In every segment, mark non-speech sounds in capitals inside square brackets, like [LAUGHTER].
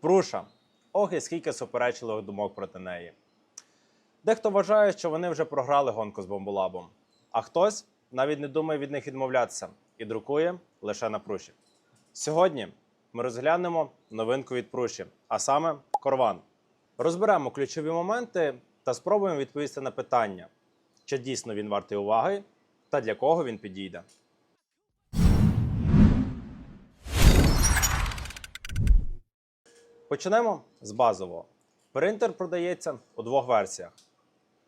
Пруша. Ох, і скільки суперечливих думок проти неї. Дехто вважає, що вони вже програли гонку з бомболабом, а хтось навіть не думає від них відмовлятися і друкує лише на пруші. Сьогодні ми розглянемо новинку від пруші, а саме корван. Розберемо ключові моменти та спробуємо відповісти на питання, чи дійсно він вартий уваги та для кого він підійде. Почнемо з базового. Принтер продається у двох версіях: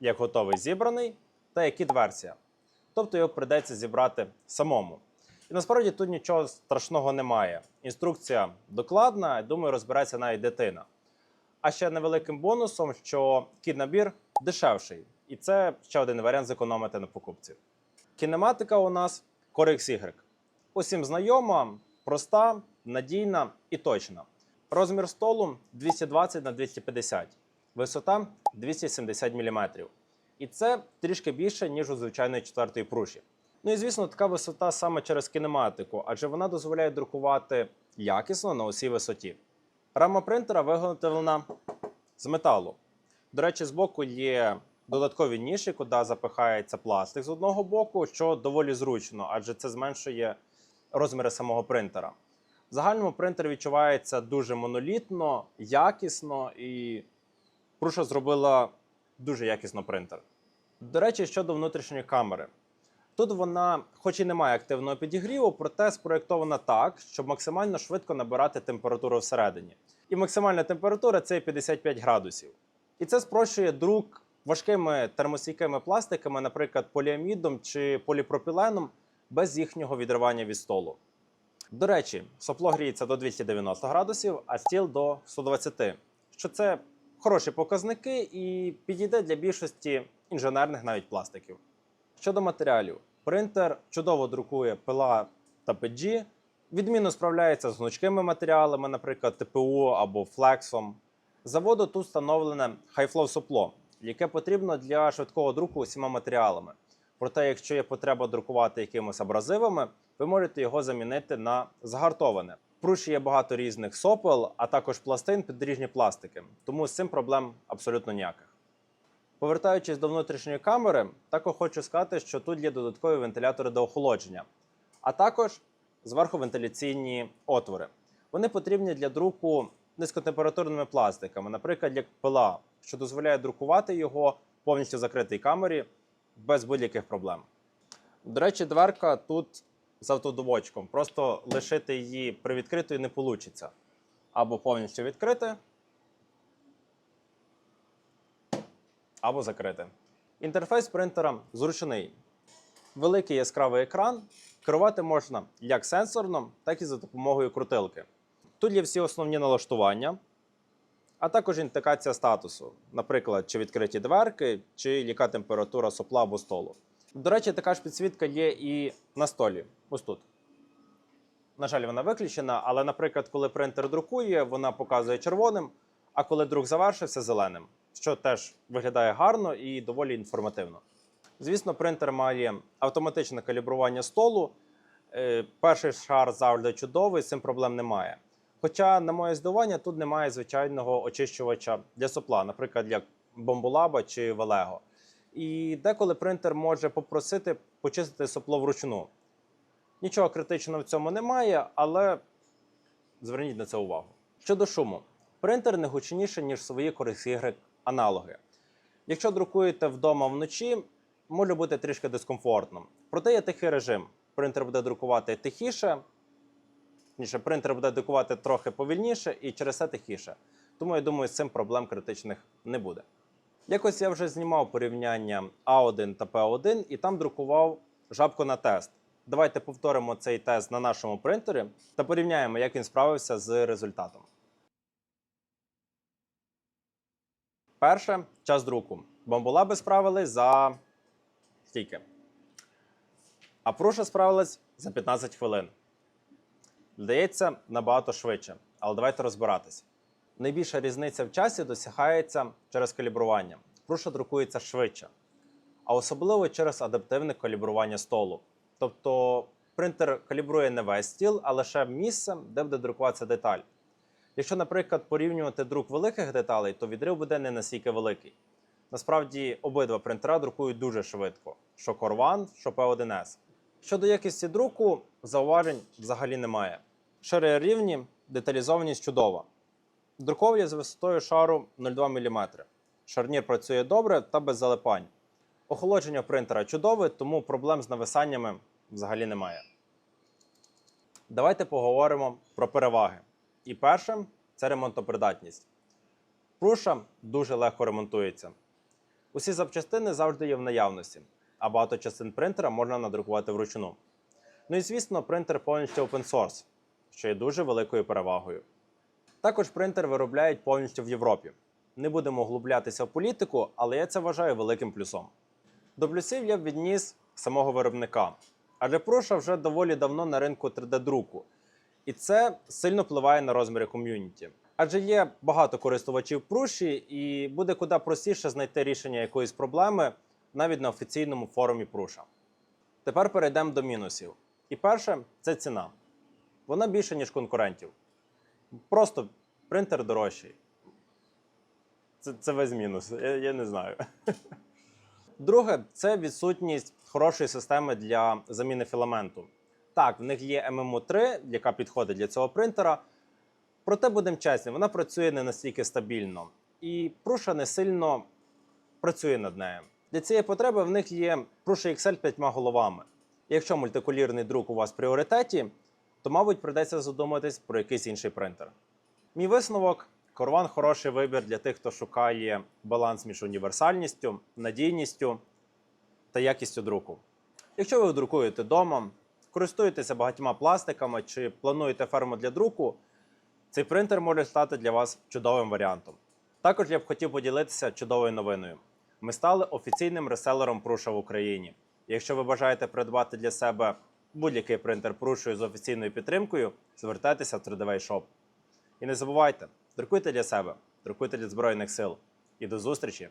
як готовий зібраний та як кіт-версія. Тобто його прийдеться зібрати самому. І насправді тут нічого страшного немає. Інструкція докладна, і думаю, розбереться навіть дитина. А ще невеликим бонусом, що кіт-набір дешевший. І це ще один варіант зекономити на покупці. Кінематика у нас Core XY. Усім знайома, проста, надійна і точна. Розмір столу 220 на 250, висота 270 мм. І це трішки більше, ніж у звичайної четвертої пруші. Ну і звісно, така висота саме через кінематику, адже вона дозволяє друкувати якісно на усій висоті. Рама принтера виготовлена з металу. До речі, збоку є додаткові ніші, куди запихається пластик з одного боку, що доволі зручно, адже це зменшує розміри самого принтера. В загальному принтер відчувається дуже монолітно, якісно і Пруша зробила дуже якісно принтер. До речі, щодо внутрішньої камери. Тут вона, хоч і не має активного підігріву, проте спроєктована так, щоб максимально швидко набирати температуру всередині. І максимальна температура це 55 градусів. І це спрощує друк важкими термостійкими пластиками, наприклад, поліамідом чи поліпропіленом, без їхнього відривання від столу. До речі, сопло гріється до 290 градусів, а стіл до 120, що це хороші показники і підійде для більшості інженерних навіть пластиків. Щодо матеріалів, принтер чудово друкує пила та PG, відмінно справляється з гнучкими матеріалами, наприклад, ТПУ або флексом. Заводу тут встановлене High-Flow сопло, яке потрібно для швидкого друку усіма матеріалами. Проте, якщо є потреба друкувати якимось абразивами, ви можете його замінити на загартоване. В пруші є багато різних сопел, а також пластин під різні пластики, тому з цим проблем абсолютно ніяких. Повертаючись до внутрішньої камери, також хочу сказати, що тут є додаткові вентилятори до охолодження, а також зверху вентиляційні отвори. Вони потрібні для друку низькотемпературними пластиками, наприклад, як пила, що дозволяє друкувати його повністю в закритій камері без будь-яких проблем. До речі, дверка тут з автодоводчиком. Просто лишити її привідкритою не вийде. Або повністю відкрити, або закрити. Інтерфейс принтера зручний. Великий яскравий екран. Керувати можна як сенсорно, так і за допомогою крутилки. Тут є всі основні налаштування, а також індикація статусу, наприклад, чи відкриті дверки, чи яка температура сопла або столу. До речі, така ж підсвітка є і на столі. Ось тут. На жаль, вона виключена, але, наприклад, коли принтер друкує, вона показує червоним, а коли друк завершився зеленим, що теж виглядає гарно і доволі інформативно. Звісно, принтер має автоматичне калібрування столу. Е, Перший шар завжди чудовий, з цим проблем немає. Хоча, на моє здивування, тут немає звичайного очищувача для сопла, наприклад, як бомболаба чи Велего. І деколи принтер може попросити почистити сопло вручну. Нічого критичного в цьому немає, але зверніть на це увагу. Щодо шуму, принтер не гучніший, ніж свої Core аналоги. Якщо друкуєте вдома вночі, може бути трішки дискомфортно. Проте є тихий режим. Принтер буде друкувати тихіше, Ніше принтер буде друкувати трохи повільніше і через це тихіше. Тому я думаю, з цим проблем критичних не буде. Якось я вже знімав порівняння А1 та П1 і там друкував жабку на тест. Давайте повторимо цей тест на нашому принтері та порівняємо, як він справився з результатом. Перше час друку. Бомболаби справились за стільки. А пруша справилась за 15 хвилин. Здається, набагато швидше, але давайте розбиратися. Найбільша різниця в часі досягається через калібрування. Пруша друкується швидше, а особливо через адаптивне калібрування столу. Тобто принтер калібрує не весь стіл, а лише місце, де буде друкуватися деталь. Якщо, наприклад, порівнювати друк великих деталей, то відрив буде не настільки великий. Насправді обидва принтера друкують дуже швидко: що Corvan, що P1S. Щодо якості друку, зауважень взагалі немає. Шири рівні, деталізованість чудова. Друковля з висотою шару 0,2 мм. Шарнір працює добре та без залипань. Охолодження принтера чудове, тому проблем з нависаннями взагалі немає. Давайте поговоримо про переваги. І перше це ремонтопридатність. Пруша дуже легко ремонтується. Усі запчастини завжди є в наявності, а багато частин принтера можна надрукувати вручну. Ну і звісно, принтер повністю open source, що є дуже великою перевагою. Також принтер виробляють повністю в Європі. Не будемо углублятися в політику, але я це вважаю великим плюсом. До плюсів я б відніс самого виробника, адже Пруша вже доволі давно на ринку 3D-друку, і це сильно впливає на розміри ком'юніті. Адже є багато користувачів Пруші, і буде куди простіше знайти рішення якоїсь проблеми навіть на офіційному форумі Пруша. Тепер перейдемо до мінусів. І перше це ціна. Вона більше, ніж конкурентів. Просто принтер дорожчий. Це, це весь мінус. Я, я не знаю. [LAUGHS] Друге, це відсутність хорошої системи для заміни філаменту. Так, в них є MMU3, яка підходить для цього принтера. Проте будемо чесні, вона працює не настільки стабільно. І пруша не сильно працює над нею. Для цієї потреби в них є пруша XL 5 головами. Якщо мультикулірний друк у вас в пріоритеті, то, мабуть, придеться задуматись про якийсь інший принтер. Мій висновок: Corvan хороший вибір для тих, хто шукає баланс між універсальністю, надійністю та якістю друку. Якщо ви друкуєте вдома, користуєтеся багатьма пластиками чи плануєте ферму для друку, цей принтер може стати для вас чудовим варіантом. Також я б хотів поділитися чудовою новиною. Ми стали офіційним реселером Пруша в Україні. Якщо ви бажаєте придбати для себе будь-який принтер Прушою з офіційною підтримкою, звертайтеся в 3DV Shop. І не забувайте, друкуйте для себе, друкуйте для Збройних сил. І до зустрічі